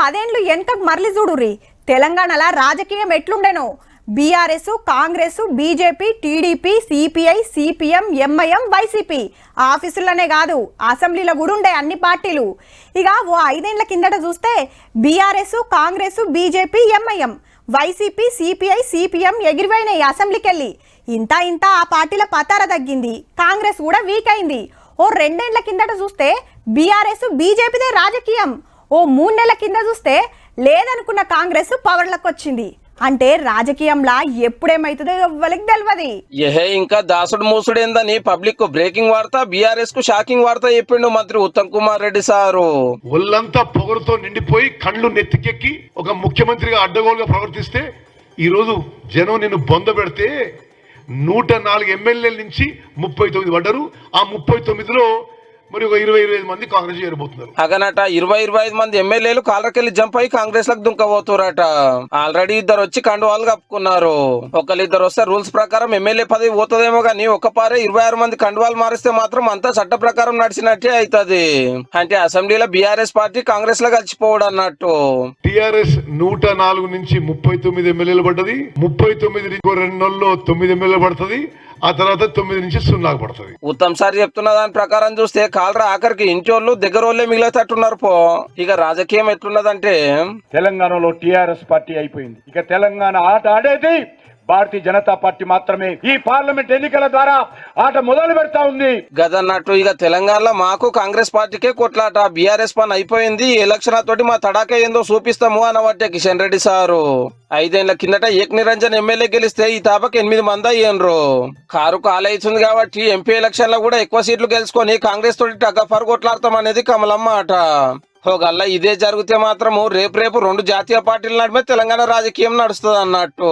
పదేండ్లు వెనకకు మరలి చూడుర్రి? తెలంగాణలో రాజకీయం ఎట్లుండెనో? BRS Congress BJP TDP CPI CPM MIM YCP ఆఫీసుల్లోనే కాదు అసెంబ్లీలో కూడా ఉండే అన్ని పార్టీలు. ఇక ఓ ఐదేండ్ల కిందట చూస్తే BRS Congress BJP MIM YCP CPI CPM ఎగిరిపోయినాయి అసెంబ్లీకి వెళ్ళి ఇంత ఇంత ఆ పార్టీల పతార తగ్గింది కాంగ్రెస్ కూడా వీక్ అయింది. ఓ రెండేండ్ల కిందట చూస్తే బీఆర్ఎస్ బీజేపీదే రాజకీయం. ఓ మూడు నెలల కింద చూస్తే లేదనుకున్న కాంగ్రెస్ పవర్లకు వచ్చింది అంటే రాజకీయంలా ఎప్పుడేమైతుందో ఎవ్వరికి తెలియదు ఏహే ఇంకా దాసుడు మూసుడు ఏందని పబ్లిక్కు బ్రేకింగ్ వార్త బీఆర్ఎస్కు షాకింగ్ వార్త చెప్పిండు మంత్రి ఉత్తమ్ కుమార్ రెడ్డి సారు. ఒళ్ళంతా పొగరుతో నిండిపోయి కళ్ళు నెత్తికెక్కి ఒక ముఖ్యమంత్రిగా అడ్డగోలుగా ప్రవర్తిస్తే ఈరోజు జనం నిన్ను బొంద పెడితే నూట నాలుగు ఎమ్మెల్యేల నుంచి ముప్పై తొమ్మిది పడ్డారు. ఆ ముప్పై తొమ్మిదిలో మరి ఒక ఇరవై ఇరవై మంది కాంగ్రెస్ చేరబోతున్నారు. అగనట ఇరవై ఇరవై ఐదు మంది ఎమ్మెల్యేలు కాళ్ళకెళ్ళి జంప్ అయి కాంగ్రెస్లకు దుంకబోతురట. ఆల్రెడీ ఇద్దరు వచ్చి కండువాలు కప్పుకున్నారు. ఒకళ్ళిద్దరు వస్తే రూల్స్ ప్రకారం ఎమ్మెల్యే పదవి పోతుందేమో కానీ ఒక పారే ఇరవై ఆరు మంది కండువాలు మారిస్తే మాత్రం అంతా చట్ట ప్రకారం నడిచినట్టే అవుతుంది అంటే అసెంబ్లీలో బీఆర్ఎస్ పార్టీ కాంగ్రెస్లో కలిసిపోవడం అన్నట్టు టిఆర్ఎస్ నూట నాలుగు నుంచి ముప్పై తొమ్మిది ఎమ్మెల్యేలు పడ్డది. ముప్పై తొమ్మిది రెండు నెలల్లో తొమ్మిది ఎమ్మెల్యేలు పడుతుంది. ఆ తర్వాత తొమ్మిది నుంచి సున్నాకు పడుతుంది. ఉత్తమ్ సార్ చెప్తున్న దాని ప్రకారం చూస్తే కాలరా ఆఖరికి ఇంటోళ్ళు దగ్గరోళ్ళే మిగిలేటట్టున్నారు పో. ఇక రాజకీయం ఎట్లున్నదంటే తెలంగాణలో టిఆర్ఎస్ పార్టీ అయిపోయింది. ఇక తెలంగాణ ఆట ఆడేది భారతీయ జనతా పార్టీ మాత్రమే. ఈ పార్లమెంట్ ఎన్నికల ద్వారా ఆట మొదలు పెడతా ఉంది. గదన్నట్టు ఇక తెలంగాణలో మాకు కాంగ్రెస్ పార్టీకే కొట్లాట. బీఆర్ఎస్ పని అయిపోయింది. ఎలక్షన్ తోటి మా తడాక ఏందో చూపిస్తాము అనబట్టే కిషన్ రెడ్డి సారు. ఐదేళ్ళ కిందట ఏక్ నిరంజన్ ఎమ్మెల్యే గెలిస్తే ఈ తాపకి ఎనిమిది మంది అయ్యారు కారు కాలేస్తుంది కాబట్టి ఎంపీ ఎలక్షన్లో కూడా ఎక్కువ సీట్లు గెలుచుకొని కాంగ్రెస్ తోటి టగఫర్ కొట్లాడతాం అనేది కమలమ్మ ఆట గల్లా ఇదే జరిగితే మాత్రము రేపు రేపు రెండు జాతీయ పార్టీల నడిమే తెలంగాణ రాజకీయం నడుస్తుంది అన్నట్టు